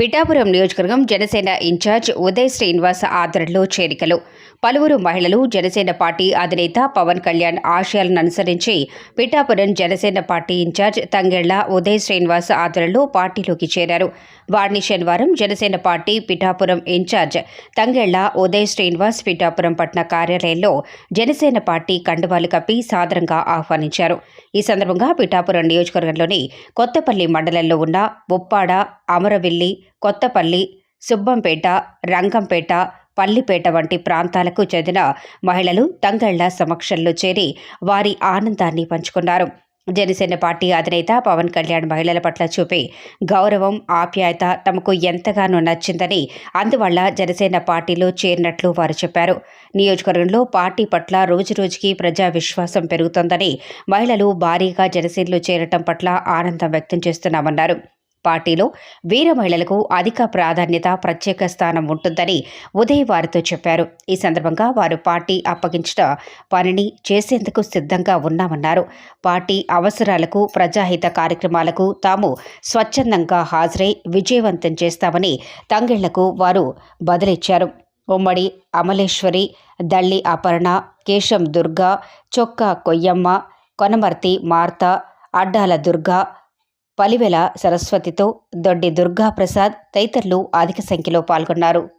పిఠాపురం నియోజకవర్గం జనసేన ఇన్ఛార్జ్ ఉదయ్ శ్రీనివాస్ ఆధ్వర్యంలో చేరికలు. పలువురు మహిళలు జనసేన పార్టీ అధినేత పవన్ కళ్యాణ్ ఆశయాలను అనుసరించి పిఠాపురం జనసేన పార్టీ ఇన్ఛార్జ్ తంగెళ్ళ ఉదయ్ శ్రీనివాస్ ఆధ్వర్యంలో పార్టీలోకి చేరారు. వారిని శనివారం జనసేన పార్టీ పిఠాపురం ఇన్ఛార్జ్ తంగెళ్ళ ఉదయ్ శ్రీనివాస్ పిఠాపురం పట్న కార్యాలయంలో జనసేన పార్టీ కండువాలు కప్పి సాదరంగా ఆహ్వానించారు. ఈ సందర్భంగా పిఠాపురం నియోజకవర్గంలోని కొత్తపల్లి మండలంలో ఉన్న ఉప్పాడ అమరవెల్లి కొత్తపల్లి సుబ్బంపేట రంగంపేట పల్లిపేట వంటి ప్రాంతాలకు చెందిన మహిళలు తంగళ్ళ సమక్షంలో చేరి వారి ఆనందాన్ని పంచుకున్నారు. జనసేన పార్టీ అధినేత పవన్ కళ్యాణ్ మహిళల పట్ల చూపే గౌరవం ఆప్యాయత తమకు ఎంతగానో నచ్చిందని అందువల్ల జనసేన పార్టీలో చేరినట్లు వారు చెప్పారు. నియోజకవర్గంలో పార్టీ పట్ల రోజురోజుకి ప్రజా విశ్వాసం పెరుగుతోందని మహిళలు భారీగా జనసేనలో చేరటం పట్ల ఆనందం వ్యక్తం చేస్తున్నామన్నారు. పార్టీలో వీర మహిళలకు అధిక ప్రాధాన్యత ప్రత్యేక స్థానం ఉంటుందని ఉదయ్ వారితో చెప్పారు. ఈ సందర్భంగా వారు పార్టీ అప్పగించిన పనిని చేసేందుకు సిద్ధంగా ఉన్నామన్నారు. పార్టీ అవసరాలకు ప్రజాహిత కార్యక్రమాలకు తాము స్వచ్ఛందంగా హాజరై విజయవంతం చేస్తామని తంగిళ్ళకు వారు బదిలిచ్చారు. ఉమ్మడి అమలేశ్వరి దళ్ళి అపర్ణ కేశం దుర్గా చొక్కా కొయ్యమ్మ కొనమర్తి మార్త అడ్డాల దుర్గా పలివెల సరస్వతితో దొడ్డి దుర్గాప్రసాద్ తదితరులు అధిక సంఖ్యలో పాల్గొన్నారు.